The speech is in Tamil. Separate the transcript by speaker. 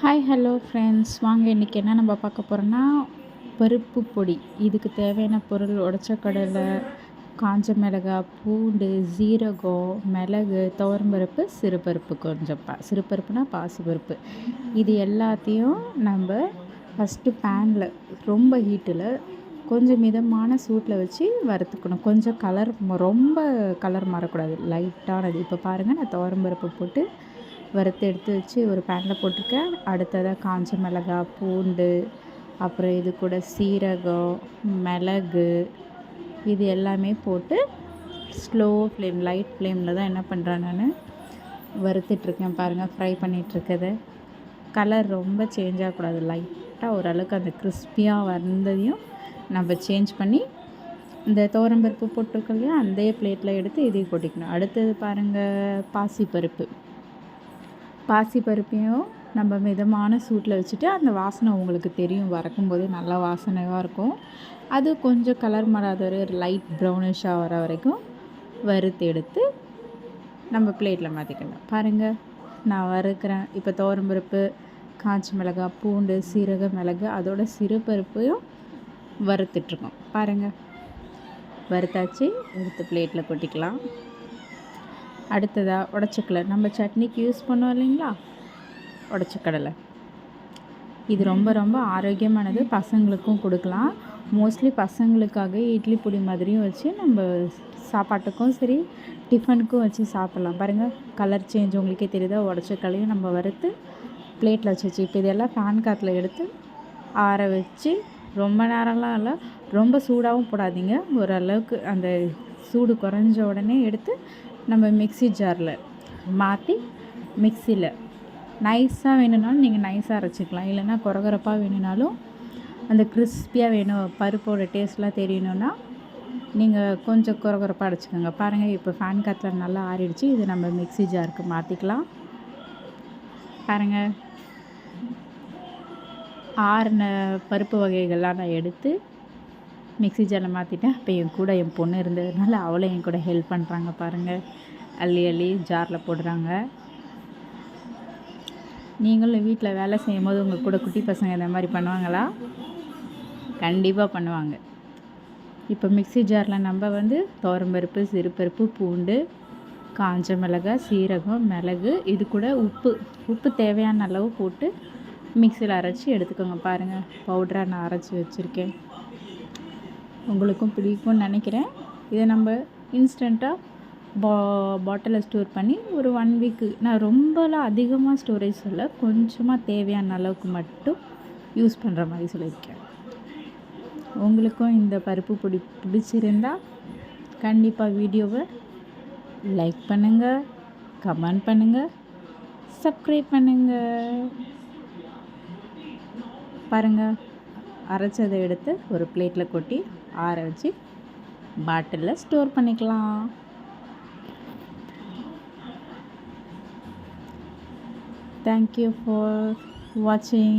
Speaker 1: ஹாய் ஹலோ ஃப்ரெண்ட்ஸ் வாங்க இன்றைக்கி என்ன நம்ம பார்க்க போகிறோன்னா பருப்பு பொடி. இதுக்கு தேவையான பொருள் உடச்ச கடலை காஞ்ச மிளகாய் பூண்டு ஜீரகம் மிளகு துவரம்பருப்பு சிறுபருப்பு கொஞ்சம் பா சிறுபருப்புனா பாசுபருப்பு இது எல்லாத்தையும் நம்ம ஃபஸ்ட்டு பேனில் ரொம்ப ஹீட்டில் கொஞ்சம் மிதமான சூட்டில் வச்சு வறுத்துக்கணும். கொஞ்சம் கலர் ரொம்ப கலர் மாறக்கூடாது. லைட்டானது இப்போ பாருங்கள் நான் துவரம்பருப்பு போட்டு வறுத்து எடுத்து வச்சு ஒரு பேனில் போட்டிருக்கேன். அடுத்ததாக காஞ்ச மிளகா பூண்டு அப்புறம் இது கூட சீரகம் மிளகு இது எல்லாமே போட்டு ஸ்லோ ஃப்ளேம் லைட் ஃப்ளேமில் தான் என்ன பண்ணுறேன் நான்? வறுத்துட்ருக்கேன் பாருங்கள் ஃப்ரை பண்ணிகிட்ருக்கதை கலர் ரொம்ப சேஞ்ச் ஆகக்கூடாது. லைட்டாக ஓரளவுக்கு அந்த கிறிஸ்பியாக வந்ததையும் நம்ம சேஞ்ச் பண்ணி இந்த தோரம்பருப்பு போட்டிருக்கோம் இல்லையா அந்த பிளேட்டில் எடுத்து இதையும் கொட்டிக்கணும் அடுத்தது பாருங்கள் பாசிப்பருப்பு. பாசி பருப்பையும் நம்ம மிதமான சூட்டில் வச்சுட்டு அந்த வாசனை உங்களுக்கு தெரியும். வறக்கும்போதே நல்லா வாசனையாக இருக்கும். அது கொஞ்சம் கலர் மாறாத ஒரு லைட் ப்ரௌனிஷாக வர வரைக்கும் வறுத்து எடுத்து நம்ம பிளேட்டில் மாற்றிக்கணும் பாருங்கள் நான் வறுக்கிறேன். இப்போ பருப்பு காய்ச்சி மிளகாய் பூண்டு சீரக மிளகு அதோட சிறுபருப்பையும் வறுத்துட்ருக்கோம் பாருங்கள் வறுத்தாச்சு. எடுத்து பிளேட்டில் கொட்டிக்கலாம். அடுத்ததாக உடச்சக்கடலை நம்ம சட்னிக்கு யூஸ் பண்ணுவோம் இல்லைங்களா? உடச்சக்கடலை. இது ரொம்ப ரொம்ப ஆரோக்கியமானது. பசங்களுக்கும் கொடுக்கலாம். மோஸ்ட்லி பசங்களுக்காக இட்லி பொடி மாதிரியும் வச்சு நம்ம சாப்பாட்டுக்கும் சரி டிஃபனுக்கும் வச்சு சாப்பிட்லாம். பாருங்கள் கலர் சேஞ்ச் உங்களுக்கே தெரியுதா? உடச்சக்கலையும் நம்ம வறுத்து பிளேட்டில் வச்சு இப்போ இதெல்லாம் ஃபேன் காற்றுல எடுத்து ஆற வச்சு ரொம்ப நேரம்லாம் இல்லை. ரொம்ப சூடாகவும் போடாதீங்க. ஓரளவுக்கு அந்த சூடு குறைஞ்ச உடனே எடுத்து நம்ம மிக்சி ஜாரில் மாற்றி மிக்சியில் நைஸாக வேணும்னாலும் நீங்கள் நைஸாக அரைச்சிக்கலாம். இல்லைன்னா குறகுறப்பாக வேணும்னாலும் அந்த கிறிஸ்பியாக வேணும் பருப்போட டேஸ்ட்லாம் தெரியணுன்னா நீங்கள் கொஞ்சம் குறகுறப்பாக அரைச்சிக்கோங்க. பாருங்கள் இப்போ ஃபேன் காற்றுல நல்லா ஆறிடுச்சு. இது நம்ம மிக்சி ஜாருக்கு மாற்றிக்கலாம். பாருங்கள் ஆறின பருப்பு வகைகள்லாம் நான் எடுத்து மிக்சி ஜாரில் மாற்றிட்டேன் இப்போ என் கூட என் பொண்ணு இருந்ததுனால அவளும் என் கூட ஹெல்ப் பண்ணுறாங்க பாருங்கள் அள்ளி அள்ளி ஜாரில் போடுறாங்க. நீங்களும் வீட்டில் வேலை செய்யும் போது உங்கள் கூட குட்டி பசங்க இந்த மாதிரி பண்ணுவாங்களா? கண்டிப்பாக பண்ணுவாங்க. இப்போ மிக்சி ஜாரில் நம்ம வந்து துவரம்பருப்பு சிறுபருப்பு பூண்டு காஞ்ச மிளகாய் சீரகம் மிளகு இது கூட உப்பு. உப்பு தேவையான அளவு போட்டு மிக்சியில் அரைச்சி எடுத்துக்கோங்க பாருங்கள் பவுடராக நான் அரைச்சி வச்சுருக்கேன். உங்களுக்கும் பிடிக்கும்னு நினைக்கிறேன். இதை நம்ம இன்ஸ்டண்ட்டாக பா பாட்டிலை ஸ்டோர் பண்ணி ஒரு ஒன் வீக்கு நான் ரொம்பலாம் அதிகமாக ஸ்டோரேஜ் சொல்ல கொஞ்சமாக தேவையான அளவுக்கு மட்டும் யூஸ் பண்ணுற மாதிரி சொல்லியிருக்கேன். உங்களுக்கும் இந்த பருப்பு பிடி பிடிச்சிருந்தால் கண்டிப்பாக வீடியோவை லைக் பண்ணுங்கள் கமெண்ட் பண்ணுங்கள் சப்ஸ்கிரைப் பண்ணுங்கள் பாருங்கள் அரைச்சதை எடுத்து ஒரு பிளேட்டில் கொட்டி ஆற வச்சு பாட்டிலில் ஸ்டோர் பண்ணிக்கலாம். தேங்க்யூ ஃபார் வாட்சிங்